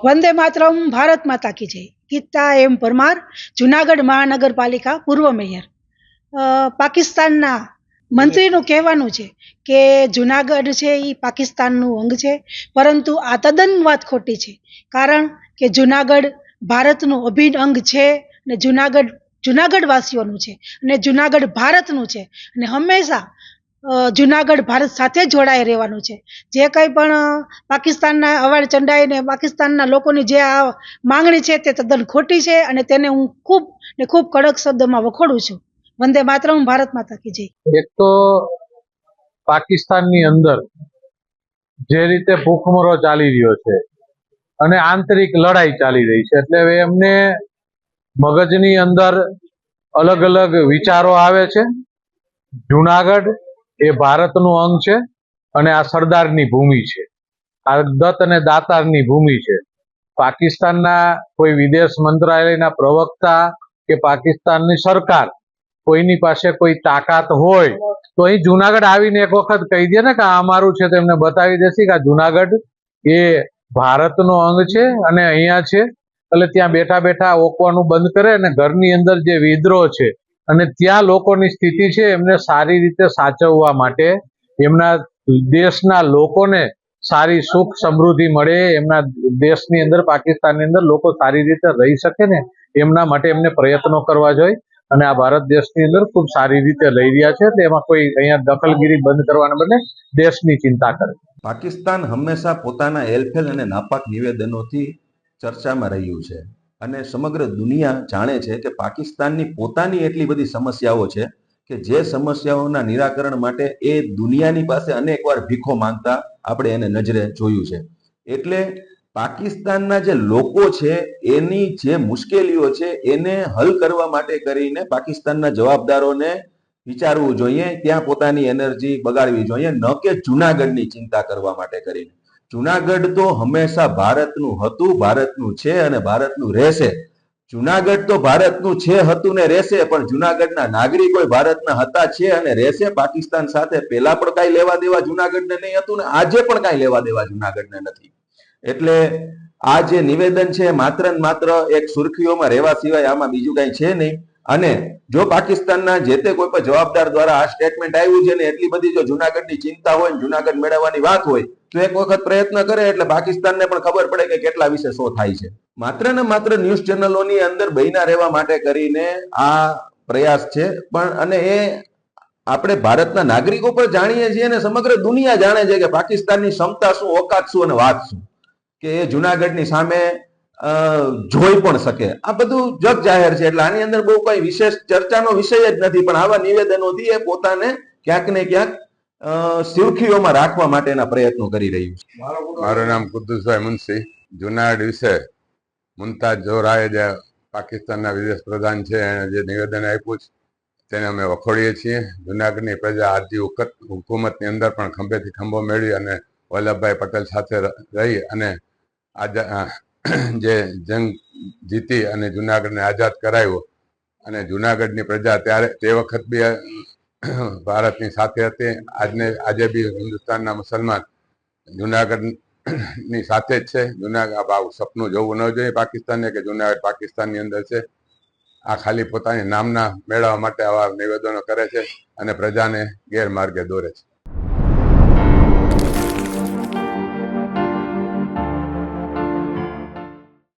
વંદે માતરમ, ભારત માતા કી જય. ગીતા એમ પરમાર, જુનાગઢ મહાનગરપાલિકા, પૂર્વ મેયર. પાકિસ્તાનના મંત્રીનું કહેવાનું છે કે જુનાગઢ છે એ પાકિસ્તાનનું અંગ છે, પરંતુ આ તદ્દન વાત ખોટી છે. કારણ કે જુનાગઢ ભારતનું અભિન્ન અંગ છે અને જુનાગઢ જુનાગઢ વાસીઓનું છે અને જુનાગઢ ભારતનું છે. અને હંમેશા જુનાગઢ ભારત સાથે જોડાઈ રહેવાનું છે. જે કંઈ પણ પાકિસ્તાનના અવાડ ચંડાઈને પાકિસ્તાનના લોકોની જે આ માંગણી છે તે તદ્દન ખોટી છે અને તેને હું ખૂબ ને ખૂબ કડક શબ્દમાં વખોડું છું. વંદે હું ભારત માતા કી જય. એક તો પાકિસ્તાનની અંદર જે રીતે ભૂખમરો ચાલી રહ્યો છે અને આંતરિક લડાઈ ચાલી રહી છે, એટલે હવે એમને મગજની અંદર અલગ અલગ વિચારો આવે છે. જુનાગઢ એ ભારતનું અંગ છે અને આ સરદારની ભૂમિ છે. આ દત્ત અને દાતારની ભૂમિ છે. પાકિસ્તાનના કોઈ વિદેશ મંત્રાલયના પ્રવક્તા કે પાકિસ્તાનની સરકાર કોઈની પાસે કોઈ તાકાત હોય તો અહીં જુનાગઢ આવીને એક વખત કહી દે ને કે આ અમારું છે તો એમને બતાવી દેશે કે આ જુનાગઢ એ ભારતનો અંગ છે અને અહીંયા છે. એટલે ત્યાં બેઠા બેઠા ઓકવાનું બંધ કરે અને ઘરની અંદર જે વિદ્રોહ છે અને ત્યાં લોકોની સ્થિતિ છે, એમને સારી રીતે સાચવવા માટે, એમના દેશના લોકોને સારી સુખ સમૃદ્ધિ મળે, એમના દેશની અંદર, પાકિસ્તાનની અંદર લોકો સારી રીતે રહી શકે ને, એમના માટે એમને પ્રયત્નો કરવા જોઈએ. અને આ ભારત દેશની અંદર ખૂબ સારી રીતે લઈ રહ્યા છે, એટલે એમાં કોઈ અહીંયા દખલગીરી બંધ કરવાના બદલે દેશની ચિંતા કરે. પાકિસ્તાન હંમેશા પોતાના એલફેલ અને નાપાક નિવેદનોથી ચર્ચામાં રહ્યું છે. અને સમગ્ર દુનિયા જાણે છે કે પાકિસ્તાનની પોતાની એટલી બધી સમસ્યાઓ છે કે જે સમસ્યાઓના નિરાકરણ માટે એ દુનિયાની પાસે અનેકવાર ભીખો માંગતા આપણે એને નજરે જોયું છે. એટલે પાકિસ્તાનના જે લોકો છે, એની જે મુશ્કેલીઓ છે, એને હલ કરવા માટે કરીને પાકિસ્તાનના જવાબદારોને વિચારવું જોઈએ, ત્યાં પોતાની એનર્જી બગાડવી જોઈએ, ન કે જુનાગઢની ચિંતા કરવા માટે કરીને. જુનાગઢ તો હંમેશા ભારતનું હતું, ભારતનું છે અને ભારતનું રહેશે. જુનાગઢ તો ભારતનું છે, હતું ને રહેશે, પણ જુનાગઢના નાગરિકો ભારતના હતા, છે અને રહેશે. પાકિસ્તાન સાથે પેલા પણ કાંઈ લેવા દેવા જુનાગઢને નહીં હતું ને આજે પણ કાંઈ લેવા દેવા જુનાગઢને નથી. એટલે આ જે નિવેદન છે, માત્ર ને માત્ર એક સુર્ખીઓમાં રહેવા સિવાય આમાં બીજું કાંઈ છે નહીં. અને જો પાકિસ્તાનના જે તે કોઈ પણ જવાબદાર દ્વારા આ સ્ટેટમેન્ટ આવ્યું છે ને, એટલી બધી જો જુનાગઢની ચિંતા હોય જુનાગઢ મેળવવાની વાત હોય તો એક વખત પ્રયત્ન કરે એટલે પાકિસ્તાનને પણ ખબર પડે કે કેટલા વિશે શો થાય છે. માત્ર ને માત્ર ન્યૂઝ ચેનલોની અંદર બહીના રહેવા માટે કરીને આ પ્રયાસ છે. પણ અને એ આપણે ભારતના નાગરિકો પર જાણીએ છીએ અને સમગ્ર દુનિયા જાણે છે કે પાકિસ્તાનની ક્ષમતા શું, ઓકાત શું અને વાત શું. કે એ જુનાગઢની સામે જોઈ પણ શકે. આ બધું જગ જાહેર છે. એટલે આની અંદર બહુ કઈ વિશેષ ચર્ચાનો વિષય જ નથી. પણ આવા નિવેદનોથી એ પોતાને ક્યાંક ને ક્યાંક સુર્ખીઓમાં રાખવા માટેના પ્રયત્નો કરી રહ્યું છે. મારું નામ કુદ્દુસભાઈ મુનશી. જુનાગઢ વિશે મુમતાજ જોરાએ જે પાકિસ્તાનના વિદેશ પ્રધાન છે, એણે જે નિવેદન આપ્યું છે, તેને અમે વખોડીએ છીએ. જુનાગઢની પ્રજા આજની હુકુમતની અંદર પણ ખંભેથી ખંભો મેળવી અને વલ્લભભાઈ પટેલ સાથે રહી અને જે જંગ જીતી અને જુનાગઢને આઝાદ કરાવ્યો અને જુનાગઢની પ્રજા ત્યારે, તે વખત બી ભારતની સાથે હતી. આજને, આજે બી હિન્દુસ્તાનના મુસલમાન. જુનાગઢની સાથે જ છે. જુનાગઢ આવું સપનું જોવું ન જોઈએ પાકિસ્તાનને કે જુનાગઢ પાકિસ્તાનની અંદર છે. આ ખાલી પોતાની નામના મેળવવા માટે આવા નિવેદનો કરે છે અને પ્રજાને ગેરમાર્ગે દોરે છે.